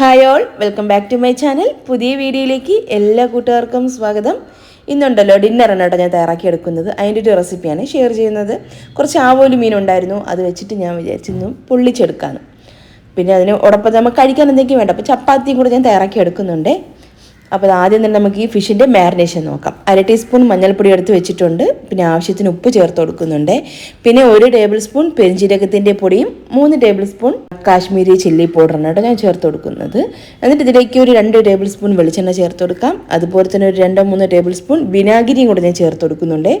Hi all welcome back to my channel പുതിയ വീഡിയോയിലേക്ക് എല്ലാ കൂട്ടുകാർക്കും സ്വാഗതം. ഇന്നുണ്ടല്ലോ ഡിന്നറാണ് കേട്ടോ ഞാൻ തയ്യാറാക്കി എടുക്കുന്നത്. അതിന്റെ ഒരു റെസിപ്പിയാണ് ഷെയർ ചെയ്യുന്നത്. കുറച്ച് ആവോലി മീൻ ഉണ്ടായിരുന്നു. അത് വെച്ചിട്ട് ഞാൻ വിചാരിച്ചിരുന്നു പൊള്ളിച്ചെടുക്കാൻ പിന്നെ അതിന് ഉടപ്പം നമുക്ക് കഴിക്കാൻ എന്തെങ്കിലും വേണ്ട അപ്പോൾ ചപ്പാത്തിയും കൂടെ ഞാൻ തയ്യാറാക്കി എടുക്കുന്നുണ്ട്. അപ്പോൾ ആദ്യം തന്നെ നമുക്ക് ഈ ഫിഷിന്റെ മാരിനേഷൻ നോക്കാം. അര ടീസ്പൂൺ മഞ്ഞൾപ്പൊടി എടുത്ത് വെച്ചിട്ടുണ്ട്. പിന്നെ ആവശ്യത്തിന് ഉപ്പ് ചേർത്ത് കൊടുക്കുന്നുണ്ട്. പിന്നെ ഒരു ടേബിൾ സ്പൂൺ പെരിഞ്ചീരകത്തിന്റെ പൊടിയും മൂന്ന് ടേബിൾ സ്പൂൺ കാശ്മീരി ചില്ലി പൗഡറാണ് കേട്ടോ ഞാൻ ചേർത്ത് കൊടുക്കുന്നത്. എന്നിട്ട് ഇതിലേക്ക് ഒരു രണ്ട് ടേബിൾ സ്പൂൺ വെളിച്ചെണ്ണ ചേർത്ത് കൊടുക്കാം. അതുപോലെ തന്നെ ഒരു രണ്ടോ മൂന്നോ ടേബിൾ സ്പൂൺ വിനാഗിരിയും കൂടെ ഞാൻ ചേർത്ത് കൊടുക്കുന്നുണ്ട്.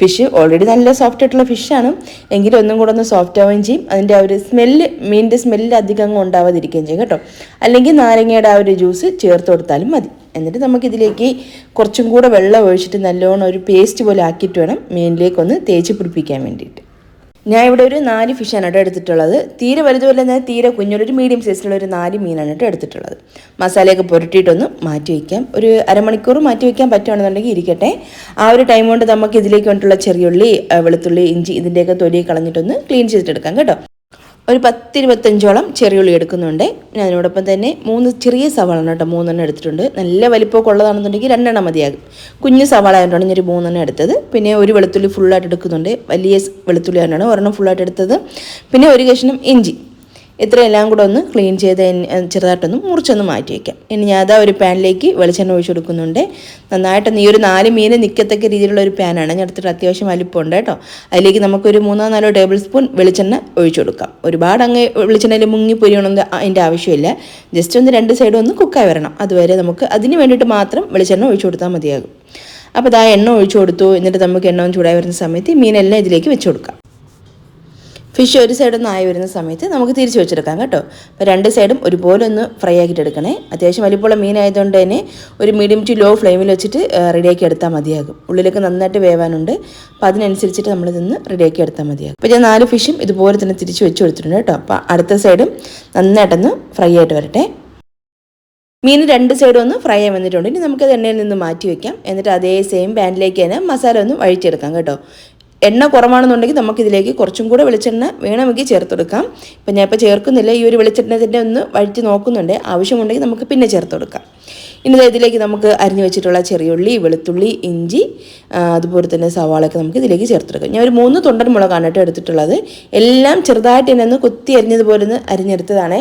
ഫിഷ് ഓൾറെഡി നല്ല സോഫ്റ്റ് ആയിട്ടുള്ള ഫിഷാണ് എങ്കിലും ഒന്നും കൂടെ ഒന്ന് സോഫ്റ്റ് ആവുകയും ചെയ്യും. അതിന്റെ ആ ഒരു സ്മെല്ല് മീനിന്റെ സ്മെല്ല് അധികം അങ്ങ് ഉണ്ടാവാതിരിക്കുകയും ചെയ്യും കേട്ടോ. അല്ലെങ്കിൽ നാരങ്ങയുടെ ആ ഒരു ജ്യൂസ് ചേർത്ത് കൊടുത്താലും മതി. എന്നിട്ട് നമുക്കിതിലേക്ക് കുറച്ചും കൂടെ വെള്ളം ഒഴിച്ചിട്ട് നല്ലോണം ഒരു പേസ്റ്റ് പോലെ ആക്കിയിട്ട് വേണം മീനിലേക്കൊന്ന് തേച്ച് പിടിപ്പിക്കാൻ വേണ്ടിയിട്ട്. ഞാൻ ഇവിടെ ഒരു നാല് ഫിഷാണ് കേട്ടോ എടുത്തിട്ടുള്ളത്. തീരെ വലുതുമല്ല ഞാൻ തീരെ കുഞ്ഞൊരു മീഡിയം സൈസിലുള്ള ഒരു നാല് മീനാണ് കേട്ടോ എടുത്തിട്ടുള്ളത്. മസാലയൊക്കെ പുരട്ടിയിട്ടൊന്ന് മാറ്റി വയ്ക്കാം. ഒരു അരമണിക്കൂർ മാറ്റി വയ്ക്കാൻ പറ്റുകയാണെന്നുണ്ടെങ്കിൽ ഇരിക്കട്ടെ. ആ ഒരു ടൈം കൊണ്ട് നമുക്ക് ഇതിലേക്ക് വേണ്ടിയിട്ടുള്ള ചെറിയുള്ളി വെളുത്തുള്ളി ഇഞ്ചി ഇതിന്റെയൊക്കെ തൊലി കളഞ്ഞിട്ടൊന്ന് ക്ലീൻ ചെയ്തിട്ടെടുക്കാം കേട്ടോ. ഒരു പത്തിരുപത്തഞ്ചോളം ചെറിയുള്ളി എടുക്കുന്നുണ്ട്. പിന്നെ അതിനോടൊപ്പം തന്നെ മൂന്ന് ചെറിയ സവാളാണ് കേട്ടോ മൂന്നെണ്ണം എടുത്തിട്ടുണ്ട്. നല്ല വലിപ്പമൊക്കെ ഉള്ളതാണെന്നുണ്ടെങ്കിൽ രണ്ടെണ്ണം മതിയാകും. കുഞ്ഞ് സവാള ആയതുകൊണ്ടാണ് ഞാൻ ഒരു മൂന്നെണ്ണം എടുത്തത്. പിന്നെ ഒരു വെളുത്തുള്ളി ഫുള്ളായിട്ട് എടുക്കുന്നുണ്ട്. വലിയ വെളുത്തുള്ളി ആയതുകൊണ്ടാണ് ഒരെണ്ണം ഫുള്ളായിട്ട് എടുത്തത്. പിന്നെ ഒരു കഷ്ണം ഇഞ്ചി. ഇത്രയെല്ലാം കൂടെ ഒന്ന് ക്ലീൻ ചെയ്ത് ചെറുതായിട്ടൊന്ന് മുറിച്ചൊന്ന് മാറ്റി വയ്ക്കാം ഇനി ഞാൻ അതാ ഒരു പാനിലേക്ക് വെളിച്ചെണ്ണ ഒഴിച്ചു കൊടുക്കുന്നുണ്ട്. നന്നായിട്ട് ഈ ഒരു നാല് മീൻ നിൽക്കത്തക്ക രീതിയിലുള്ള ഒരു പാനാണ് ഞാൻ എടുത്തിട്ട് അത്യാവശ്യം വലിപ്പമുണ്ട് കേട്ടോ. അതിലേക്ക് നമുക്കൊരു മൂന്നോ നാലോ ടേബിൾ സ്പൂൺ വെളിച്ചെണ്ണ ഒഴിച്ചു കൊടുക്കാം. ഒരുപാട് അങ്ങ് വെളിച്ചെണ്ണയിൽ മുങ്ങി പൊരിയണമെന്ന് അതിന്റെ ആവശ്യമില്ല. ജസ്റ്റ് ഒന്ന് രണ്ട് സൈഡും ഒന്ന് കുക്കായി വരണം. അതുവരെ നമുക്ക് അതിന് വേണ്ടിയിട്ട് മാത്രം വെളിച്ചെണ്ണ ഒഴിച്ചു കൊടുത്താൽ മതിയാകും. അപ്പോൾ ഇതാ എണ്ണ ഒഴിച്ചു കൊടുത്തു. എന്നിട്ട് നമുക്ക് എണ്ണ ചൂടായി വരുന്ന സമയത്ത് മീനെല്ലാം ഇതിലേക്ക് വെച്ച് കൊടുക്കാം. ഫിഷ് ഒരു സൈഡിൽ നിന്ന് ആയി വരുന്ന സമയത്ത് നമുക്ക് തിരിച്ച് വെച്ചെടുക്കാം കേട്ടോ. അപ്പോൾ രണ്ട് സൈഡും ഒരുപോലെ ഒന്ന് ഫ്രൈ ആക്കിയിട്ട് എടുക്കണേ. അത്യാവശ്യം വലിപ്പമുള്ള മീനായതുകൊണ്ട് തന്നെ ഒരു മീഡിയം ടു ലോ ഫ്ലെയിമിൽ വെച്ചിട്ട് റെഡിയാക്കി എടുത്താൽ മതിയാകും. ഉള്ളിലൊക്കെ നന്നായിട്ട് വേവാനുണ്ട്. അപ്പോൾ അതിനനുസരിച്ചിട്ട് നമ്മൾ ഇതൊന്ന് റെഡിയാക്കി എടുത്താൽ മതിയാകും. അപ്പോൾ ഞാൻ നാല് ഫിഷും ഇതുപോലെ തന്നെ തിരിച്ച് വെച്ച് കൊടുത്തിട്ടുണ്ട് കേട്ടോ. അപ്പോൾ അടുത്ത സൈഡും നന്നായിട്ടൊന്ന് ഫ്രൈ ആയിട്ട് വരട്ടെ. മീൻ രണ്ട് സൈഡും ഒന്ന് ഫ്രൈ ആയി വന്നിട്ടുണ്ട്. ഇനി നമുക്കത് എണ്ണയിൽ നിന്ന് മാറ്റി വയ്ക്കാം എന്നിട്ട് അതേ സെയിം പാനിലേക്ക് തന്നെ മസാല ഒന്ന് വഴിച്ചെടുക്കാം കേട്ടോ. എണ്ണ കുറവാണെന്നുണ്ടെങ്കിൽ നമുക്കിതിലേക്ക് കുറച്ചും കൂടെ വെളിച്ചെണ്ണ വേണമെങ്കിൽ ചേർത്തെടുക്കാം. ഇപ്പം ഞാൻ ഇപ്പോൾ ചേർക്കുന്നില്ല ഈ ഒരു വെളിച്ചെണ്ണത്തിന്റെ ഒന്ന് വഴിച്ച് നോക്കുന്നുണ്ട്. ആവശ്യമുണ്ടെങ്കിൽ നമുക്ക് പിന്നെ ചേർത്ത് കൊടുക്കാം ഇനി ഇതിലേക്ക് നമുക്ക് അരിഞ്ഞു വെച്ചിട്ടുള്ള ചെറിയുള്ളി വെളുത്തുള്ളി ഇഞ്ചി അതുപോലെ തന്നെ സവാളയൊക്കെ നമുക്ക് ഇതിലേക്ക് ചേർത്തെടുക്കാം. ഞാൻ ഒരു മൂന്ന് തൊണ്ടൻ മുളകാണ് കേട്ടോ എടുത്തിട്ടുള്ളത്. എല്ലാം ചെറുതായിട്ട് തന്നെ ഒന്ന് കൊത്തി അരിഞ്ഞതുപോലെ ഒന്ന് അരിഞ്ഞെടുത്തതാണ്.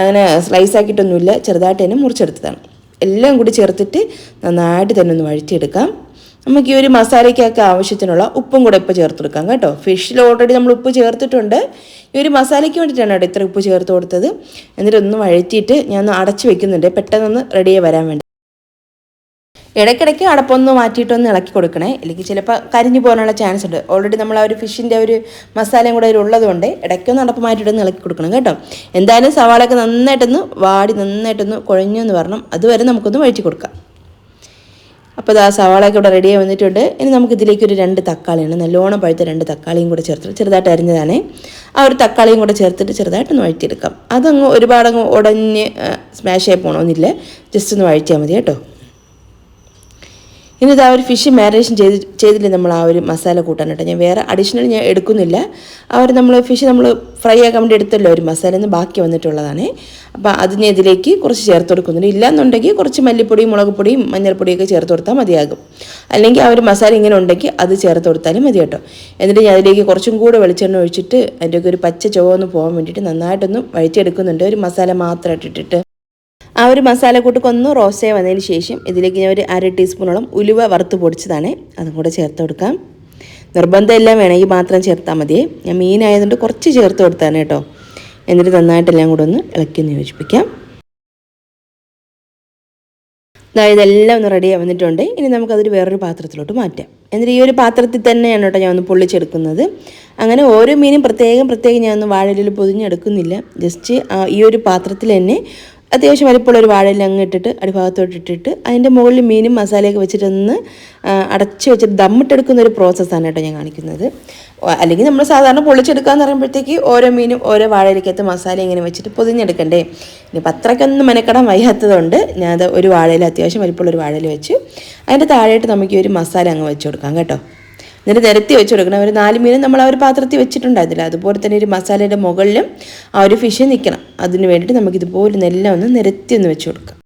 അങ്ങനെ സ്ലൈസ് ആക്കിയിട്ടൊന്നുമില്ല ചെറുതായിട്ട് തന്നെ മുറിച്ചെടുത്തതാണ്. എല്ലാം കൂടി ചേർത്തിട്ട് നന്നായിട്ട് തന്നെ ഒന്ന് വഴറ്റിയെടുക്കാം. നമുക്ക് ഈ ഒരു മസാലയ്ക്കൊക്കെ ആവശ്യത്തിനുള്ള ഉപ്പും കൂടെ ഇപ്പോൾ ചേർത്ത് കൊടുക്കാം കേട്ടോ ഫിഷിൽ ഓൾറെഡി നമ്മൾ ഉപ്പ് ചേർത്തിട്ടുണ്ട്. ഈ ഒരു മസാലയ്ക്ക് വേണ്ടിയിട്ടാണ് കേട്ടോ ഇത്ര ഉപ്പ് ചേർത്ത് കൊടുത്തത്. ഒന്ന് വഴറ്റിയിട്ട് ഞാൻ അടച്ച് വെക്കുന്നുണ്ട്. പെട്ടെന്നൊന്ന് റെഡിയായി വരാൻ വേണ്ടി. ഇടയ്ക്കിടയ്ക്ക് അടപ്പൊന്ന് മാറ്റിയിട്ടൊന്ന് ഇളക്കി കൊടുക്കണേ. അല്ലെങ്കിൽ ചിലപ്പോൾ കരിഞ്ഞു പോകാനുള്ള ചാൻസ് ഉണ്ട്. ഓൾറെഡി നമ്മൾ ആ ഒരു ഫിഷിന്റെ ഒരു മസാലയും കൂടെ അതിലുള്ളത് കൊണ്ട് ഇടയ്ക്കൊന്ന് അടപ്പ് മാറ്റിയിട്ടൊന്ന് ഇളക്കി കൊടുക്കണം കേട്ടോ. എന്തായാലും സവാളയൊക്കെ നന്നായിട്ടൊന്ന് വാടി നന്നായിട്ടൊന്ന് കുഴഞ്ഞു എന്ന് പറഞ്ഞു അതുവരെ നമുക്കൊന്ന് വഴറ്റി കൊടുക്കാം. അപ്പോൾ ഇതാ സവാളയൊക്കെ ഇവിടെ റെഡിയായി വന്നിട്ടുണ്ട്. ഇനി നമുക്ക് ഇതിലേക്ക് ഒരു രണ്ട് തക്കാളിയാണ്. നല്ലോണം പഴുത്ത രണ്ട് തക്കാളിയും കൂടെ ചേർത്തിട്ട് ചെറുതായിട്ട് അരിഞ്ഞതാണേ. ആ ഒരു തക്കാളിയും കൂടെ ചേർത്തിട്ട് ചെറുതായിട്ടൊന്ന് വഴറ്റിയെടുക്കാം. അതങ്ങ് ഒരുപാടങ്ങ് ഉടഞ്ഞ് സ്മാഷ് ആയി പോകണമെന്നില്ല ജസ്റ്റ് ഒന്ന് വഴറ്റിയാൽ മതി കേട്ടോ. ഇനി ഇത് ഒരു ഫിഷ് മാരിനേഷൻ ചെയ്ത് ചെയ്തില്ലേ നമ്മൾ ആ ഒരു മസാല കൂട്ടാൻ കേട്ടോ ഞാൻ വേറെ അഡീഷണൽ ഞാൻ എടുക്കുന്നില്ല. ഒരു നമ്മൾ ഫിഷ് നമ്മൾ ഫ്രൈ ആക്കാൻ വേണ്ടി എടുത്തല്ലോ ഒരു മസാല ഒന്ന് ബാക്കി വന്നിട്ടുള്ളതാണ്. അപ്പോൾ അതിനെ ഇതിലേക്ക് കുറച്ച് ചേർത്ത് കൊടുക്കുന്നുണ്ട്. ഇല്ലയെന്നുണ്ടെങ്കിൽ കുറച്ച് മല്ലിപ്പൊടിയും മുളക് പൊടിയും മഞ്ഞൾപ്പൊടിയൊക്കെ ചേർത്ത് കൊടുത്താൽ മതിയാകും. അല്ലെങ്കിൽ ആ ഒരു മസാല ഇങ്ങനെ ഉണ്ടെങ്കിൽ അത് ചേർത്ത് കൊടുത്താലും മതി കേട്ടോ. എന്നിട്ട് ഞാൻ അതിലേക്ക് കുറച്ചും കൂടെ വെളിച്ചെണ്ണ ഒഴിച്ചിട്ട് അതിന്റെയൊക്കെ ഒരു പച്ച ചുവന്ന് പോകാൻ വേണ്ടിയിട്ട് നന്നായിട്ടൊന്ന് വഴറ്റിയെടുക്കുന്നുണ്ട്. ഒരു മസാല മാത്രമായിട്ട് ഇട്ടിട്ട് ആ ഒരു മസാല റോസ്റ്റ് ആയി വന്നതിന് ശേഷം ഇതിലേക്ക് ഞാൻ ഒരു അര ടീസ്പൂണോളം ഉലുവ വറുത്ത് പൊടിച്ചതാണ്. അതും കൂടെ ചേർത്ത് കൊടുക്കാം. നിർബന്ധമെല്ലാം വേണമെങ്കിൽ മാത്രം ചേർത്താൽ മതിയേ. ഞാൻ മീനായതുകൊണ്ട് കുറച്ച് ചേർത്ത് കൊടുത്താണ് കേട്ടോ. എന്നിട്ട് നന്നായിട്ടെല്ലാം കൂടെ ഒന്ന് ഇളക്കി ഒന്ന് യോജിപ്പിക്കാം. അതായത് എല്ലാം ഒന്ന് റെഡിയായി വന്നിട്ടുണ്ട്. ഇനി നമുക്കതൊരു വേറൊരു പാത്രത്തിലോട്ട് മാറ്റാം. എന്നിട്ട് ഈ ഒരു പാത്രത്തിൽ തന്നെയാണ് കേട്ടോ ഞാൻ ഒന്ന് പൊള്ളിച്ചെടുക്കുന്നത്. അങ്ങനെ ഓരോ മീനും പ്രത്യേകം പ്രത്യേകം ഞാൻ ഒന്ന് വാഴലിൽ പൊതിഞ്ഞെടുക്കുന്നില്ല. ജസ്റ്റ് ഈ ഒരു പാത്രത്തിൽ തന്നെ അത്യാവശ്യം വലിപ്പമുള്ള ഒരു വാഴയിൽ അങ്ങ് ഇട്ടിട്ട് അടിഭാഗത്തോട്ട് ഇട്ടിട്ട് അതിന്റെ മുകളിൽ മീനും മസാലയൊക്കെ വെച്ചിട്ടൊന്ന് അടച്ചു വെച്ചിട്ട് ദമ്മിട്ടെടുക്കുന്ന ഒരു പ്രോസസ്സാണ് കേട്ടോ ഞാൻ കാണിക്കുന്നത്. അല്ലെങ്കിൽ നമ്മൾ സാധാരണ പൊളിച്ചെടുക്കാന്ന് പറയുമ്പോഴത്തേക്ക് ഓരോ മീനും ഓരോ വാഴയിലേക്കകത്ത് മസാല ഇങ്ങനെ വെച്ചിട്ട് പൊതിഞ്ഞെടുക്കണ്ടേ. ഇനി പത്രക്കൊന്നും മെനക്കടം വയ്യാത്തതുകൊണ്ട് ഞാനത് ഒരു വാഴയിൽ അത്യാവശ്യം വലിപ്പമുള്ള ഒരു വാഴയിൽ വെച്ച് അതിന്റെ താഴെയായിട്ട് നമുക്ക് ഈ ഒരു മസാല അങ്ങ് വെച്ച് കൊടുക്കാം കേട്ടോ. എന്നിട്ട് നിരത്തി വെച്ച് കൊടുക്കണം. ഒരു നാല് മീനും നമ്മൾ ആ ഒരു പാത്രത്തിൽ വെച്ചിട്ടുണ്ടായിരുന്നില്ല. അതുപോലെ തന്നെ ഒരു മസാലയുടെ മുകളിലും ആ ഒരു ഫിഷ് നിൽക്കണം അതിന് വേണ്ടിയിട്ട് നമുക്ക് ഇതുപോലെ എല്ലാം ഒന്ന് നിരത്തി ഒന്ന് വെച്ച് കൊടുക്കാം.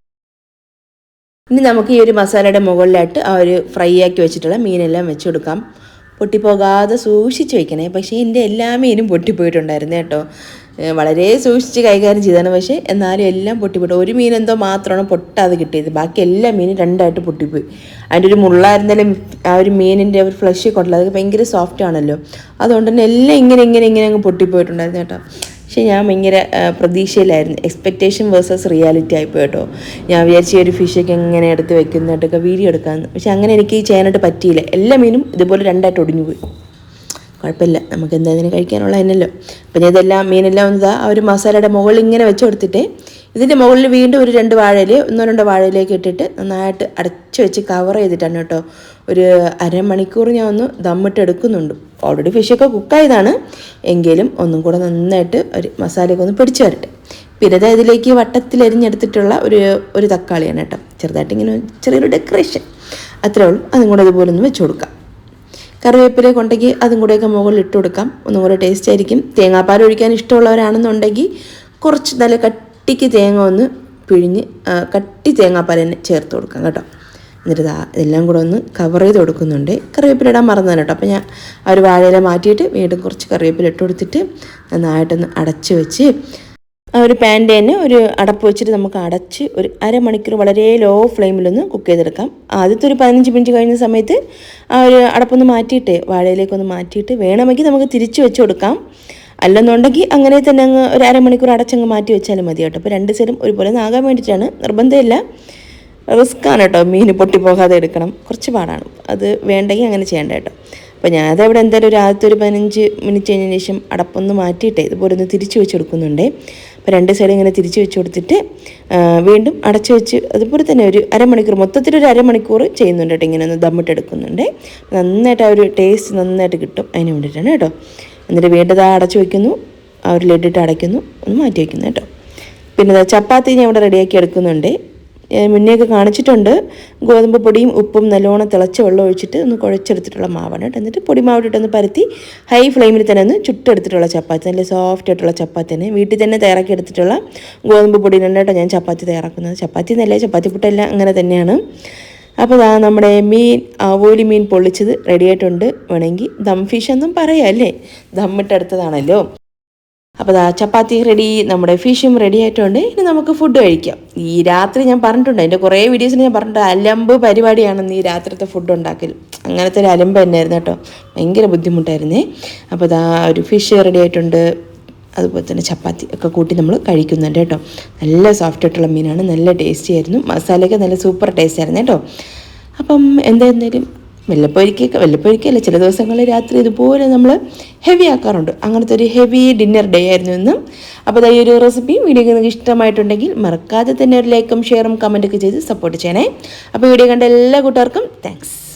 ഇനി നമുക്ക് ഈ ഒരു മസാലയുടെ മുകളിലായിട്ട് ആ ഒരു ഫ്രൈ ആക്കി വെച്ചിട്ടുള്ള മീനെല്ലാം വെച്ച് കൊടുക്കാം. പൊട്ടിപ്പോകാതെ സൂക്ഷിച്ച് വെക്കണേ. പക്ഷേ എന്റെ എല്ലാ മീനും പൊട്ടിപ്പോയിട്ടുണ്ടായിരുന്നു കേട്ടോ. വളരെ സൂക്ഷിച്ച് കൈകാര്യം ചെയ്താണ് പക്ഷേ എന്നാലും എല്ലാം പൊട്ടിപ്പോയി. ഒരു മീൻ എന്തോ മാത്രമാണ് പൊട്ടാതെ കിട്ടിയത്. ബാക്കി എല്ലാ മീനും രണ്ടായിട്ട് പൊട്ടിപ്പോയി. അതിന്റെ ഒരു മുള്ളായിരുന്നാലും ആ ഒരു മീനിന്റെ ഒരു ഫ്ലഷ് കൊണ്ടല്ലോ അത് ഭയങ്കര സോഫ്റ്റ് ആണല്ലോ. അതുകൊണ്ട് തന്നെ എല്ലാം ഇങ്ങനെ ഇങ്ങനെ ഇങ്ങനെ അങ്ങ് പൊട്ടിപ്പോയിട്ടുണ്ടായിരുന്നു കേട്ടോ. പക്ഷേ ഞാൻ ഭയങ്കര പ്രതീക്ഷയിലായിരുന്നു. എക്സ്പെക്റ്റേഷൻ വേഴ്സസ് റിയാലിറ്റി ആയിപ്പോയി കേട്ടോ. ഞാൻ വിചാരിച്ച ഒരു ഫിഷൊക്കെ എങ്ങനെ എടുത്ത് വെക്കുന്നതായിട്ടൊക്കെ വീഡിയോ എടുക്കാമെന്ന് പക്ഷെ അങ്ങനെ എനിക്ക് ചെയ്യാനായിട്ട് പറ്റിയില്ല. എല്ലാ മീനും ഇതുപോലെ രണ്ടായിട്ട് ഒടിഞ്ഞു പോയി. കുഴപ്പമില്ല. നമുക്ക് എന്തായാലും കഴിക്കാനുള്ള അതിനല്ലോ അപ്പം ഞാൻ ഇതെല്ലാം മീനെല്ലാം ഇതാ ആ ഒരു മസാലയുടെ മുകളിൽ ഇങ്ങനെ വെച്ച് കൊടുത്തിട്ട് ഇതിന്റെ മുകളിൽ വീണ്ടും ഒരു രണ്ട് വാഴയിൽ ഒന്നോ രണ്ടോ വാഴയിലേക്ക് ഇട്ടിട്ട് നന്നായിട്ട് അടച്ച് വെച്ച് കവർ ചെയ്തിട്ടാണ് കേട്ടോ. ഒരു അരമണിക്കൂർ ഞാൻ ഒന്ന് ദമ്മിട്ട് എടുക്കുന്നുണ്ട്. ഓൾറെഡി ഫിഷൊക്കെ കുക്കായതാണ് എങ്കിലും ഒന്നും കൂടെ നന്നായിട്ട് ഒരു മസാലയൊക്കെ ഒന്ന് പിടിച്ചു വരട്ടെ. പിന്നെ ഇതിലേക്ക് വട്ടത്തിൽ എരിഞ്ഞെടുത്തിട്ടുള്ള ഒരു ഒരു തക്കാളിയാണ് കേട്ടോ. ചെറുതായിട്ട് ഇങ്ങനെ ചെറിയൊരു ഡെക്കറേഷൻ അത്രേ ഉള്ളൂ. അതും കൂടെ ഇതുപോലെ ഒന്ന് വെച്ച് കൊടുക്കാം. കറിവേപ്പില കൊണ്ടെങ്കിൽ അതും കൂടെയൊക്കെ മുകളിൽ ഇട്ട് കൊടുക്കാം. ഒന്നും കൂടെ ടേസ്റ്റ് ആയിരിക്കും. തേങ്ങാപ്പാൽ ഒഴിക്കാൻ ഇഷ്ടമുള്ളവരാണെന്നുണ്ടെങ്കിൽ കുറച്ച് നല്ല കട്ടിക്ക് തേങ്ങ ഒന്ന് പിഴിഞ്ഞ് കട്ടി തേങ്ങാപ്പാൽ തന്നെ ചേർത്ത് കൊടുക്കാം കേട്ടോ. എന്നിട്ട് ഇതാ ഇതെല്ലാം കൂടെ ഒന്ന് കവർ ചെയ്ത് കൊടുക്കുന്നുണ്ട്. കറിവേപ്പില ഇടാൻ മറന്നതാണ് കേട്ടോ. അപ്പോൾ ഞാൻ ആ ഒരു വാഴയില മാറ്റിയിട്ട് വീണ്ടും കുറച്ച് കറിവേപ്പില ഇട്ട് കൊടുത്തിട്ട് നന്നായിട്ടൊന്ന് അടച്ച് വെച്ച് ആ ഒരു പാന്റെ തന്നെ ഒരു അടപ്പ് വെച്ചിട്ട് നമുക്ക് അടച്ച് ഒരു അരമണിക്കൂർ വളരെ ലോ ഫ്ലെയിമിലൊന്ന് കുക്ക് ചെയ്തെടുക്കാം. ആദ്യത്തെ ഒരു പതിനഞ്ച് മിനിറ്റ് കഴിഞ്ഞ സമയത്ത് ആ ഒരു അടപ്പൊന്ന് മാറ്റിയിട്ട് വാഴയിലേക്കൊന്ന് മാറ്റിയിട്ട് വേണമെങ്കിൽ നമുക്ക് തിരിച്ച് വെച്ച് കൊടുക്കാം. അല്ലെന്നുണ്ടെങ്കിൽ അങ്ങനെ തന്നെ അങ്ങ് ഒരു അരമണിക്കൂർ അടച്ചങ്ങ് മാറ്റി വെച്ചാലും മതി കേട്ടോ. അപ്പോൾ രണ്ട് സൈഡും ഒരുപോലെ നാകാൻ വേണ്ടിയിട്ടാണ്. നിർബന്ധമില്ല. റിസ്ക്കാണ് കേട്ടോ. മീൻ പൊട്ടിപ്പോകാതെ എടുക്കണം. കുറച്ച് പാടാണ്. അത് വേണ്ടെങ്കിൽ അങ്ങനെ ചെയ്യേണ്ട കേട്ടോ. അപ്പോൾ ഞാൻ അവിടെ എന്തായാലും ഒരു ആദ്യത്തെ ഒരു പതിനഞ്ച് മിനിറ്റ് കഴിഞ്ഞതിന് ശേഷം അടപ്പൊന്ന് മാറ്റിയിട്ടേ ഇതുപോലെ ഒന്ന് തിരിച്ച് വെച്ച് കൊടുക്കുന്നുണ്ട്. അപ്പോൾ രണ്ട് സൈഡ് ഇങ്ങനെ തിരിച്ച് വെച്ച് കൊടുത്തിട്ട് വീണ്ടും അടച്ച് വെച്ച് അതുപോലെ തന്നെ ഒരു അരമണിക്കൂർ മൊത്തത്തിൽ ഒരു അരമണിക്കൂർ ചെയ്യുന്നുണ്ട് കേട്ടോ ഇങ്ങനെ ഒന്ന് ദമ്മിട്ട് എടുക്കുന്നുണ്ട്. നന്നായിട്ട് ആ ഒരു ടേസ്റ്റ് നന്നായിട്ട് കിട്ടും അതിന് വേണ്ടിയിട്ടാണ് കേട്ടോ. എന്നിട്ട് വീണ്ടും അത് അടച്ച് വയ്ക്കുന്നു ആ ഒരു ലെഡിട്ട് അടയ്ക്കുന്നു ഒന്ന് മാറ്റി വയ്ക്കുന്നു കേട്ടോ. പിന്നെ ചപ്പാത്തി ഞാൻ ഇവിടെ റെഡിയാക്കി എടുക്കുന്നുണ്ട്. മുന്നേയൊക്കെ കാണിച്ചിട്ടുണ്ട്. ഗോതമ്പ് പൊടിയും ഉപ്പും നല്ലോണം തിളച്ച വെള്ളം ഒഴിച്ചിട്ട് ഒന്ന് കുഴച്ചെടുത്തിട്ടുള്ള മാവാണ് കേട്ടോ. എന്നിട്ട് പൊടി മാവിട്ടിട്ടൊന്ന് പരത്തി ഹൈ ഫ്ലെയിമിൽ തന്നെ ഒന്ന് ചുട്ടെടുത്തിട്ടുള്ള ചപ്പാത്തി നല്ല സോഫ്റ്റ് ആയിട്ടുള്ള ചപ്പാത്തി തന്നെ. വീട്ടിൽ തന്നെ തയ്യാറാക്കി എടുത്തിട്ടുള്ള ഗോതമ്പ് പൊടി തന്നെ കേട്ടോ ഞാൻ ചപ്പാത്തി തയ്യാറാക്കുന്നത്. ചപ്പാത്തി എന്നല്ല ചപ്പാത്തി പുട്ടെല്ലാം അങ്ങനെ തന്നെയാണ്. അപ്പോൾ ദാ നമ്മുടെ മീൻ ആവോലി മീൻ പൊള്ളിച്ചത് റെഡി ആയിട്ടുണ്ട്. വേണമെങ്കിൽ ദം ഫിഷ് എന്നും പറയാം അല്ലേ? ദമ്മിട്ടെടുത്തതാണല്ലോ അപ്പോൾ ദാ ചപ്പാത്തി റെഡി നമ്മുടെ ഫിഷും റെഡി ആയിട്ടുണ്ട്. ഇനി നമുക്ക് ഫുഡ് കഴിക്കാം. ഈ രാത്രി ഞാൻ പറഞ്ഞിട്ടുണ്ട് എന്റെ കുറേ വീഡിയോസിൽ ഞാൻ പറഞ്ഞിട്ടുണ്ട് അലമ്പ് പരിപാടിയാണെന്ന് ഈ രാത്രിത്തെ ഫുഡ് ഉണ്ടാക്കൽ. അങ്ങനത്തെ ഒരു അലമ്പ് തന്നെയായിരുന്നു കേട്ടോ. ഭയങ്കര ബുദ്ധിമുട്ടായിരുന്നേ. അപ്പോൾ ദാ ഒരു ഫിഷ് റെഡി ആയിട്ടുണ്ട്. അതുപോലെ തന്നെ ചപ്പാത്തി ഒക്കെ കൂട്ടി നമ്മൾ കഴിക്കുന്നുണ്ട് കേട്ടോ. നല്ല സോഫ്റ്റ് ആയിട്ടുള്ള മീനാണ് നല്ല ടേസ്റ്റി ആയിരുന്നു. മസാലയൊക്കെ നല്ല സൂപ്പർ ടേസ്റ്റ് ആയിരുന്നു കേട്ടോ. അപ്പം എന്തായിരുന്നാലും വല്ലപ്പോരിക്കൊക്കെ വല്ലപ്പോരിക്കല്ല ചില ദിവസങ്ങളിൽ രാത്രി ഇതുപോലെ നമ്മൾ ഹെവി ആക്കാറുണ്ട്. അങ്ങനത്തെ ഒരു ഹെവി ഡിന്നർ ഡേ ആയിരുന്നു ഇന്ന്. അപ്പോൾ അതായത് ഒരു റെസിപ്പി വീഡിയോ നിങ്ങൾക്ക് ഇഷ്ടമായിട്ടുണ്ടെങ്കിൽ മറക്കാതെ തന്നെ ഒരു ലൈക്കും ഷെയറും കമന്റൊക്കെ ചെയ്ത് സപ്പോർട്ട് ചെയ്യണേ. അപ്പോൾ വീഡിയോ കണ്ട എല്ലാ കൂട്ടുകാർക്കും താങ്ക്സ്